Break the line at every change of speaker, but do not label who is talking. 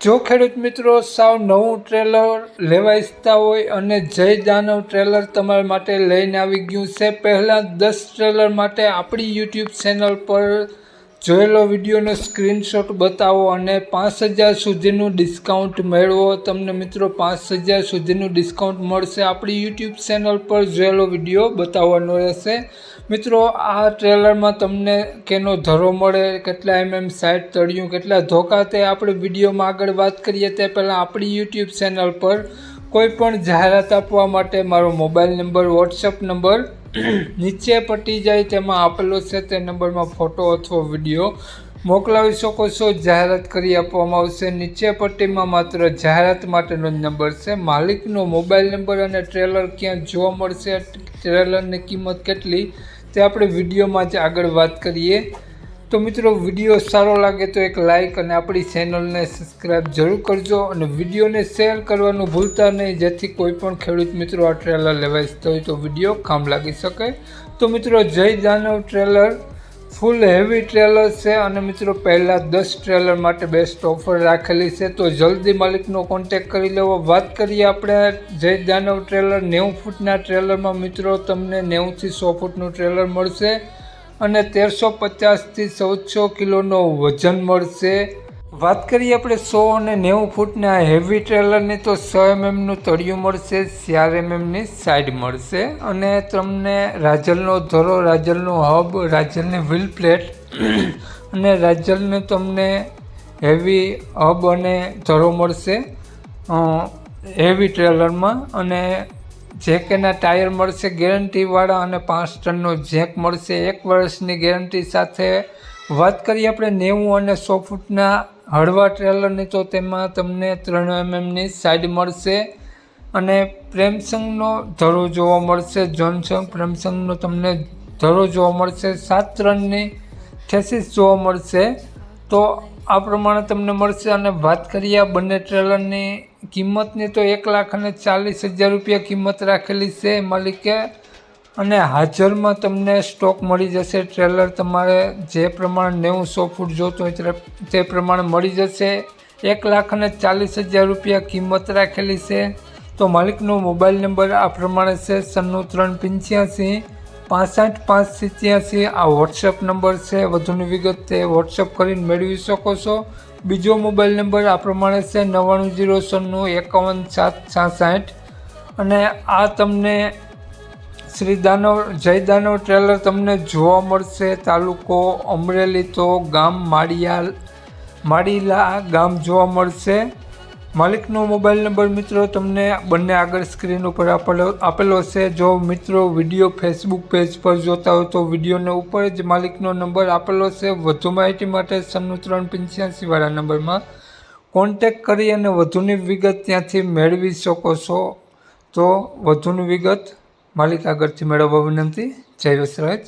જો ખેડૂત મિત્રો સાવ નવું ટ્રેલર લેવા ઈચ્છતા હોય અને જય દાનવ ટ્રેલર તમારા માટે લઈને આવી ગયું છે, પહેલાં દસ ટ્રેલર માટે આપણી યુટ્યુબ ચેનલ પર જોયેલો વિડીયોનો સ્ક્રીનશોટ બતાવો અને પાંચ હજાર સુધીનું ડિસ્કાઉન્ટ મેળવો. તમને મિત્રો પાંચ હજાર સુધીનું ડિસ્કાઉન્ટ મળશે આપણી યુટ્યુબ ચેનલ પર જોયેલો વીડિયો બતાવવાનો રહેશે. મિત્રો, આ ટ્રેલરમાં તમને કેનો ધરો મળે, કેટલા એમએમ સાઈડ તળિયું, કેટલા ધોકા તે આપણે વિડીયોમાં આગળ વાત કરીએ તે પહેલાં આપણી યુટ્યુબ ચેનલ પર કોઈ પણ જાહેરાત આપવા માટે મારો મોબાઈલ નંબર વોટ્સઅપ નંબર નીચે પટી જાય તેમાં આપેલો છે તે નંબરમાં ફોટો અથવા વીડિયો. મોકલાવી શકો છો, જાહેરાત કરી આપવામાં આવશે. નીચે પટ્ટીમાં માત્ર જાહેરાત માટેનો નંબર છે. માલિકનો મોબાઈલ નંબર અને ટ્રેલર ક્યાં જોવા મળશે, ટ્રેલરની કિંમત કેટલી? તે આપણે વિડીયોમાં જ આગળ વાત કરીએ. તો મિત્રો, વીડિયો સારો લાગે તો એક લાઇક અને આપણી ચેનલને સબસ્ક્રાઈબ જરૂર કરજો અને વિડીયોને શેર કરવાનું ભૂલતા નહીં. જેથી કોઈ પણ ખેડૂત મિત્રો આ ટ્રેલર લેવા ઈચ્છતા હોય તો વીડિયો કામ લાગી શકે. તો મિત્રો, Jai Danav trailer full heavy trailer છે અને મિત્રો, પહેલાં દસ ટ્રેલર માટે બેસ્ટ ઓફર રાખેલી છે. તો જલ્દી માલિકનો કોન્ટેક કરી લેવો. વાત કરીએ આપણે જય દાનવ ટ્રેલર નેવું ફૂટના ટ્રેલરમાં મિત્રો તમને નેવુંથી સો ફૂટનું ટ્રેલર મળશે. અને તેરસો પચાસથી ચૌદસો કિલોનો વજન મળશે. વાત કરીએ આપણે સો અને નેવું ફૂટના હેવી ટ્રેલરની તો સો એમએમનું તળિયું મળશે, ચાર એમએમની સાઈડ મળશે. અને તમને રાજલનો ધરો, રાજલનો હબ રાજલની વ્હીલ પ્લેટ અને રાજલને તમને હેવી હબ અને ધરો મળશે. હેવી ટ્રેલરમાં અને જેકેના ટાયર મળશે ગેરંટીવાળા અને પાંચ ટનનો જેક મળશે. એક વર્ષની ગેરંટી સાથે વાત કરીએ આપણે નેવું અને સો ફૂટના હળવા ટ્રેલરની તો તેમાં તમને ત્રણ એમએમની સાઈડ મળશે અને પ્રેમસંગનો ધરો જોવા મળશે. જોનસંગ પ્રેમસંગનો તમને ધરો જોવા મળશે. સાત ત્રણની થેસીસ જોવા મળશે. તો આ પ્રમાણે તમને મળશે. અને વાત કરીએ બંને ટ્રેલરની કિંમતની તો એક લાખ અને ચાલીસ હજાર રૂપિયા કિંમત રાખેલી છે માલિકે. અને હાજરમાં તમને સ્ટોક મળી જશે, ટ્રેલર તમારે જે પ્રમાણે નેવું સો ફૂટ જોતો હોય તે પ્રમાણે મળી જશે. એક લાખ અને ચાલીસ હજાર રૂપિયા કિંમત રાખેલી છે. તો માલિકનો મોબાઈલ નંબર આ પ્રમાણે છે, સન્નું ત્રણ પંચ્યાસી પાસઠ, પાંચ સિત્યાસી આ વોટ્સએપ નંબર છે. વધુની વિગત તે વોટ્સએપ કરીને મેળવી શકો છો. બીજો મોબાઈલ નંબર આ પ્રમાણે છે, નવ્વાણું જીરો સન્નું એકાવન સાત છાસઠ. અને આ તમને શ્રી દાનવ, જય દાનવ ટ્રેલર તમને જોવા મળશે. તાલુકો અમરેલી તો ગામ માળિયા, માળીલા ગામ જોવા મળશે. માલિકનો મોબાઈલ નંબર મિત્રો તમને બંને આગળ સ્ક્રીન ઉપર આપેલો આપેલો છે. જો મિત્રો વીડિયો ફેસબુક પેજ પર જોતા હોય તો વિડીયોને ઉપર જ માલિકનો નંબર આપેલો છે. વધુ માહિતી માટે સન્નું ત્રણ પંચ્યાસી વાળા નંબરમાં કોન્ટેક કરી અને વધુની વિગત ત્યાંથી મેળવી શકો છો. તો વધુની વિગત માલિક આગળથી મેળવવા વિનંતી. જય વસરાજ